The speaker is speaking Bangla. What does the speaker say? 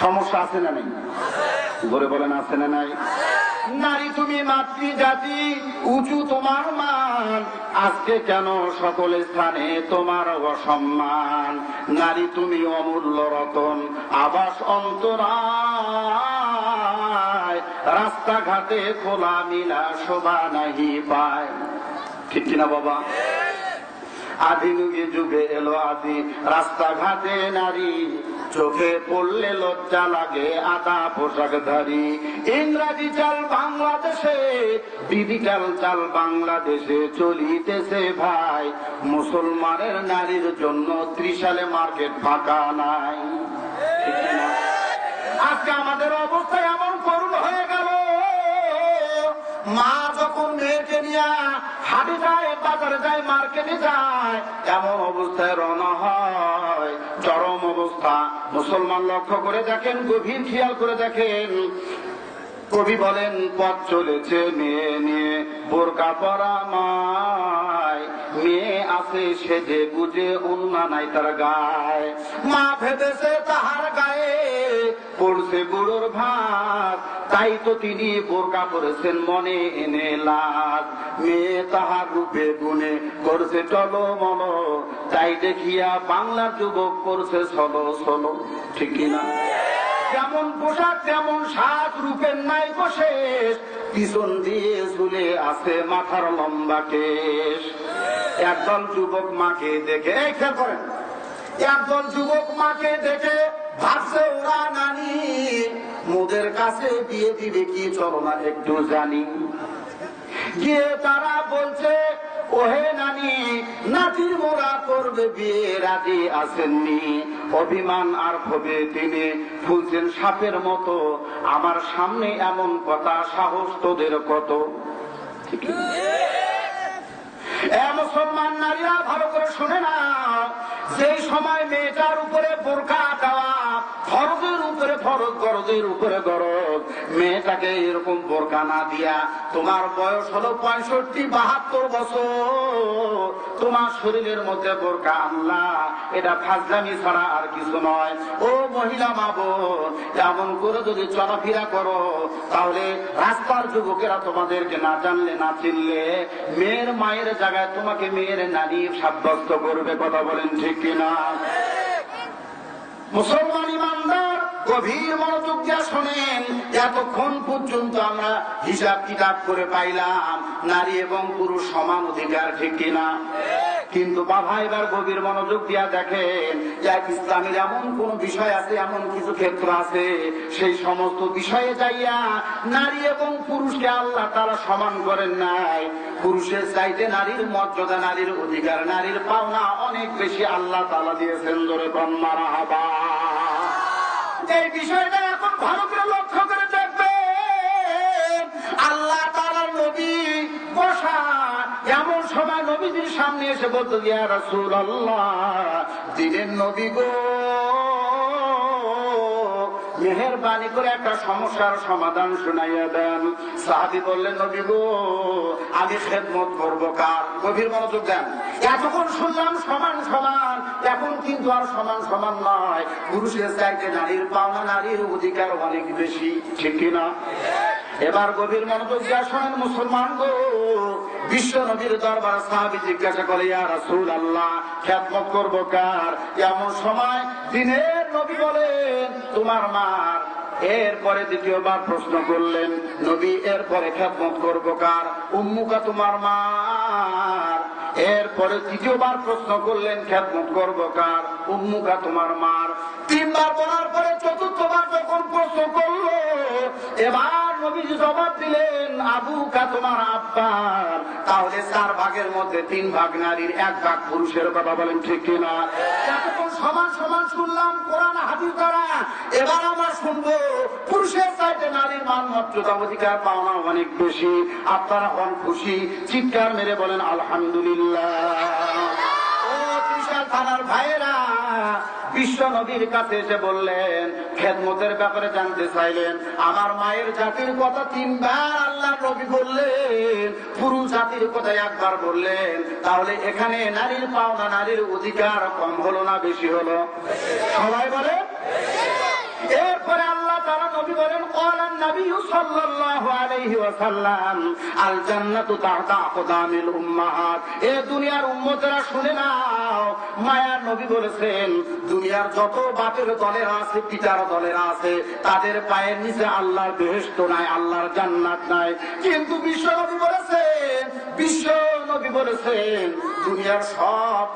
সমস্যা আছে না নেই? ধরে বলেন, আছে না নাই? নারী তুমি মাতৃ জাতি উঁচু তোমার মান, আজকে কেন সকল স্থানে তোমার অসম্মান? নারী তুমি অমূল্য রতন, আবাস অন্তরায়, রাস্তাঘাটে খোলা মিলা শোভা নাহি পায়। ঠিক কিনা বাবা? আধুনিক যুগে এলো আদি, রাস্তাঘাটে নারী চোখে পড়লে লজ্জা লাগে, আদা পোশাক ধারী। ইংরাজি চাল বাংলাদেশে ডিজিটাল চাল বাংলাদেশে চলিতেছে ভাই। মুসলমানের নারীর জন্য ত্রিশালে মার্কেট ফাঁকা নাই। আজকে আমাদের অবস্থা এমন করুণ হয়ে গেল। মা যখন মেয়েকে নিয়ে হাটে যায়, বাজারে যায়, মার্কেটে যায়, এমন অবস্থায় রওনা হয়। চরম অবস্থা। মুসলমান লক্ষ্য করে দেখেন, গভীর খেয়াল করে দেখেন। কবি বলেন, পথ চলেছে মেয়ে নিয়ে, বোরকা পরা মায়। মেয়ে আছে সেজে গুজে উন্না নাই তার গায়। মা ভেবেছে তাহার গায়ে পড়ছে বুড়োর ভাত। তাই তো তিনি বোরকা পরেছেন, মনে এনে লাজ। মেয়ে তাহার রূপে গুণে করছে চলো মনো তাই দেখিয়া বাংলার যুবক করছে সলো সলো ঠিক কিনা যেমন পোশাক তেমন সাত রূপের নাই শেষ। পিছন দিয়ে ঝুলে আছে মাথার লম্বা কেশ। একদল যুবক মাকে দেখে খেয়াল করেন। একদল যুবক মাকে দেখে ভাবছে, ওরা নানি, মোদের কাছে বিয়ে দিবে কি চলো না একটু জানি। গিয়ে তারা বলছে, ওহে নানি নাতির মোরা করবে বিয়ে, রাজি আসেননি অভিমান আর ভবে তিনি ফুলছেন সাপের মতো। আমার সামনে এমন কথা, সাহস তোদের কত? এ মুসলমান নারীরা ভালো করে শুনে না। যেই সময় মেয়েটার উপরে বোরখা দেওয়া, ফরজের উপরে ফরজ, গরজের উপরে গরজ, মেয়েটাকে এরকম বোরখা না দিয়া তোমার বয়স হলো পঁয়ষট্টি, বাহাত্তর বছর। তোমার শরীরের মধ্যে বোরকা আনলা। এটা ফাজলামি ছাড়া আর কিছু নয়। ও মহিলা মা বোন, এমন করে যদি চলাফেরা করো, তাহলে রাস্তার যুবকেরা তোমাদেরকে না জানলে, না চিনলে, মেয়ের মায়ের জায়গায় তোমাকে মেয়ের নারী সাব্যস্ত করবে, কথা বলেন ঠিক কিনা? মুসলমান গভীর মনোযোগ দিয়া শোনেন। এতক্ষণ পর্যন্ত আমরা হিসাব কিতাব করে পাইলাম, নারী এবং পুরুষ সমান অধিকার, ঠিক কিনা? কিন্তু বাবা, এবার গভীর মনোযোগ দিয়া দেখেন, এক ইসলামের এমন কোন বিষয় আছে, এমন কিছু ক্ষেত্র আছে। সেই সমস্ত বিষয়ে যাইয়া নারী এবং পুরুষকে আল্লাহ তারা সমান করেন নাই। পুরুষের চাইতে নারীর মর্যাদা, নারীর অধিকার, নারীর পাওনা অনেক বেশি আল্লাহ তালা দিয়েছেন। ধরে কন্যারা হাবা বিষয়টা এখন ভারতের লক্ষ্য করে দেখবে আল্লাহ তালার নবী বসা এমন সময় নবীজির সামনে এসে বলতো দিয়া রাসুল আল্লাহ দিনের নবী গো মেহরবানি করে একটা সমস্যার সমাধান শুনাইয়া দেন। সাহাবি বললেন, নবী গো, আমি খেদমত করব কার? গভীর মনোযোগ দেন। এতক্ষণ শুনলাম, সমান সমান। এখন কিন্তু আর সমান সমান নয়। পুরুষের চাইতে নারীর পাওনা নারীর অধিকার অনেক বেশি, ঠিক কিনা এবার গভীর মনোযোগ দিয়া শোনেন মুসলমান গো। বিশ্ব নবীর দরবার সাহাবি জিজ্ঞাসা করে, ইয়া রাসূল আল্লাহ খেদমত করব কার? এমন সময় দিনের নবী বলেন, তোমার মার এরপরে দ্বিতীয়বার প্রশ্ন করলেন, নবী, এরপরে খেদমত করব কার? উম্মুকা, তোমার মার এরপরে তৃতীয়বার প্রশ্ন করলেন, খেদমত করব কার? উম্মুকা, তোমার মার। তিনবার বলার পরে চতুর্থবার যখন প্রশ্ন করল, এবার নবীজি জবাব দিলেন, আবু কা তোমার আব্বার। তাহলে চার ভাগের মধ্যে তিন ভাগ নারীর, এক ভাগ পুরুষের কথা বলেন, ঠিক কিনা এতক্ষণ সমান সমান শুনলাম, কোরআন হাদিস দ্বারা, এবার আমরা শুনব, পুরুষের চাইতে নারীর মান মর্যাদা অধিকার পাওনা অনেক বেশি। আপনারা হন খুশি চিৎকার মেরে বলেন, আলহামদুলিল্লাহ। থানার ভাইয়েরা বিশ্ব নবীর কাছে এসে বললেন, খেদমতের ব্যাপারে জানতে চাইলেন। আমার মায়ের জাতির কথা তিনবার আল্লাহ নবী বললেন, পুরুষ জাতির কথা একবার বললেন। তাহলে এখানে নারীর পাওনা, নারীর অধিকার কম হলো না বেশি হলো? সবাই বলে এরপরে দুনিয়ার উম্মতেরা শুনে নাও, মায়ার নবী বলেছেন, দুনিয়ার যত বাপের আছে, পিতার আছে, তাদের পায়ের নিচে আল্লাহর বেহেশত নাই, আল্লাহর জান্নাত নাই। কিন্তু বিশ্ব নবী বলেছেন, বিশ্ব নবী বলেছেন, দুনিয়ার সব